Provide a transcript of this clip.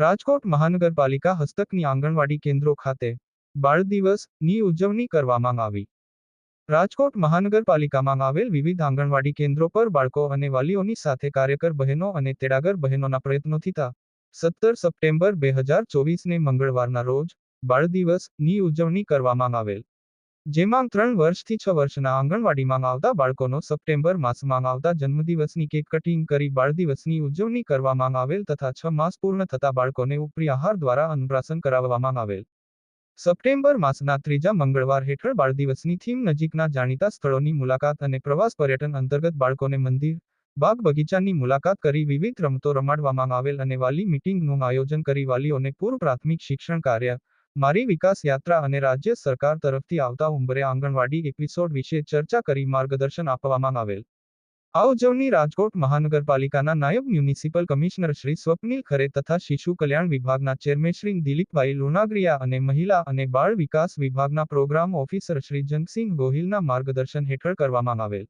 રાજકોટ મહાનગરપાલિકા હસ્તકની આંગણવાડી કેન્દ્રો ખાતે બાળ દિવસની ઉજવણી કરવામાં આવી. રાજકોટ મહાનગરપાલિકામાં આવેલ વિવિધ આંગણવાડી કેન્દ્રો પર બાળકો અને વાલીઓની સાથે કાર્યકર બહેનો અને તેડાગર બહેનોના પ્રયત્નોથી તા સત્તર સપ્ટેમ્બર બે હજાર ચોવીસને મંગળવારના રોજ બાળ દિવસની ઉજવણી કરવામાં આવેલ. જેમાં ત્રણ વર્ષથી છ વર્ષના આંગણવાડીમાં આવતા બાળકોનો સપ્ટેમ્બર માસમાં આવતા જન્મદિવસની કેક કટિંગ કરી બાળ દિવસની ઉજવણી કરવામાં આવેલ તથા છ માસ પૂર્ણ થતા બાળકોને ઉપરી આહાર દ્વારા અન્નપ્રાશન કરાવવામાં આવેલ. સપ્ટેમ્બર માસના ત્રીજા મંગળવાર હેઠળ બાળ દિવસની થીમ નજીકના જાણીતા સ્થળોની મુલાકાત અને પ્રવાસ પર્યટન અંતર્ગત બાળકોને મંદિર બાગ બગીચાની મુલાકાત કરી વિવિધ રમતો રમાડવામાં આવેલ અને વાલી મીટિંગનું આયોજન કરી વાલીઓને પૂર્વ પ્રાથમિક શિક્ષણ કાર્ય મારી વિકાસ યાત્રા અને રાજ્ય સરકાર તરફથી આવતા ઉંબરે આંગણવાડી એપિસોડ વિશે ચર્ચા કરી માર્ગદર્શન આપવામાં આવેલ. આ ઉજવણી રાજકોટ મહાનગરપાલિકાના નાયબ મ્યુનિસિપલ કમિશનર શ્રી સ્વપ્નિલ ખરે તથા શિશુ કલ્યાણ વિભાગના ચેરમેન શ્રી દિલીપભાઈ લોનાગરિયા અને મહિલા અને બાળ વિકાસ વિભાગના પ્રોગ્રામ ઓફિસર શ્રી જંગસિંહ ગોહિલના માર્ગદર્શન હેઠળ કરવામાં આવેલ.